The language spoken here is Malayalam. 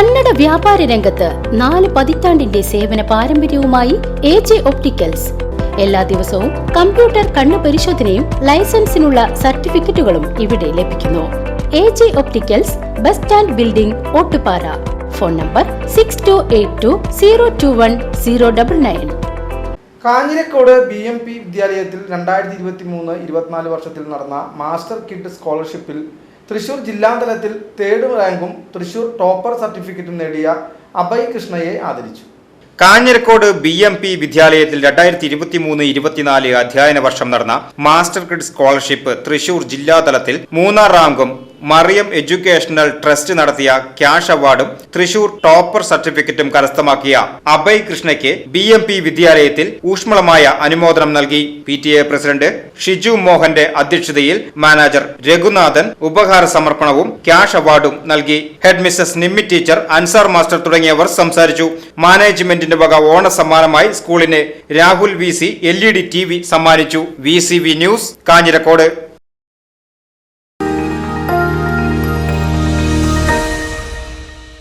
കന്നഡ വ്യാപാര രംഗത്ത് നാല് പതിറ്റാണ്ടിന്റെ സേവന പാരമ്പര്യവുമായി എ ജെ ഒപ്റ്റിക്കൽസ്. എല്ലാ ദിവസവും കമ്പ്യൂട്ടർ കണ്ണു പരിശോധനയും ലൈസൻസിനുള്ള സർട്ടിഫിക്കറ്റുകളും ഇവിടെ ലഭിക്കുന്നു. A J opticals bus stand building Ottupara. Phone number six two eight two zero two one zero double nine Kanjirakode B M P വിദ്യാലയത്തിൽ രണ്ടായിരത്തി ഇരുപത്തി മൂന്ന് ഇരുപത്തിനാല് വർഷത്തിൽ നടന്ന മാസ്റ്റർ കിഡ് സ്കോളർഷിപ്പിൽ തൃശൂർ ജില്ലാതലത്തിൽ തേർഡ് റാങ്കും തൃശൂർ ടോപ്പർ സർട്ടിഫിക്കറ്റും നേടിയ അഭയ് കൃഷ്ണയെ ആദരിച്ചു. കാഞ്ഞിരക്കോട് ബി എം പി വിദ്യാലയത്തിൽ രണ്ടായിരത്തി ഇരുപത്തി മൂന്ന് ഇരുപത്തിനാല് അധ്യയന വർഷം നടന്ന മാസ്റ്റർ ഗ്രിഡ് സ്കോളർഷിപ്പ് തൃശൂർ ജില്ലാതലത്തിൽ മൂന്നാം റാങ്കും മറിയം എഡ്യൂക്കേഷണൽ ട്രസ്റ്റ് നടത്തിയ ക്യാഷ് അവാർഡും തൃശൂർ ടോപ്പർ സർട്ടിഫിക്കറ്റും കരസ്ഥമാക്കിയ അഭയ് കൃഷ്ണയ്ക്ക് ബി എം പി വിദ്യാലയത്തിൽ ഊഷ്മളമായ അനുമോദനം നൽകി. P T A president Shiju മോഹന്റെ അധ്യക്ഷതയിൽ മാനേജർ രഘുനാഥൻ ഉപഹാര സമർപ്പണവും ക്യാഷ് അവാർഡും നൽകി. Head Mrs Nimmi teacher Ansar master തുടങ്ങിയവർ സംസാരിച്ചു. മാനേജ്മെന്റിന്റെ വക ഓണ സമ്മാനമായി സ്കൂളിന് Rahul V C L E D T V സമ്മാനിച്ചു. V C V news Kanjirakode.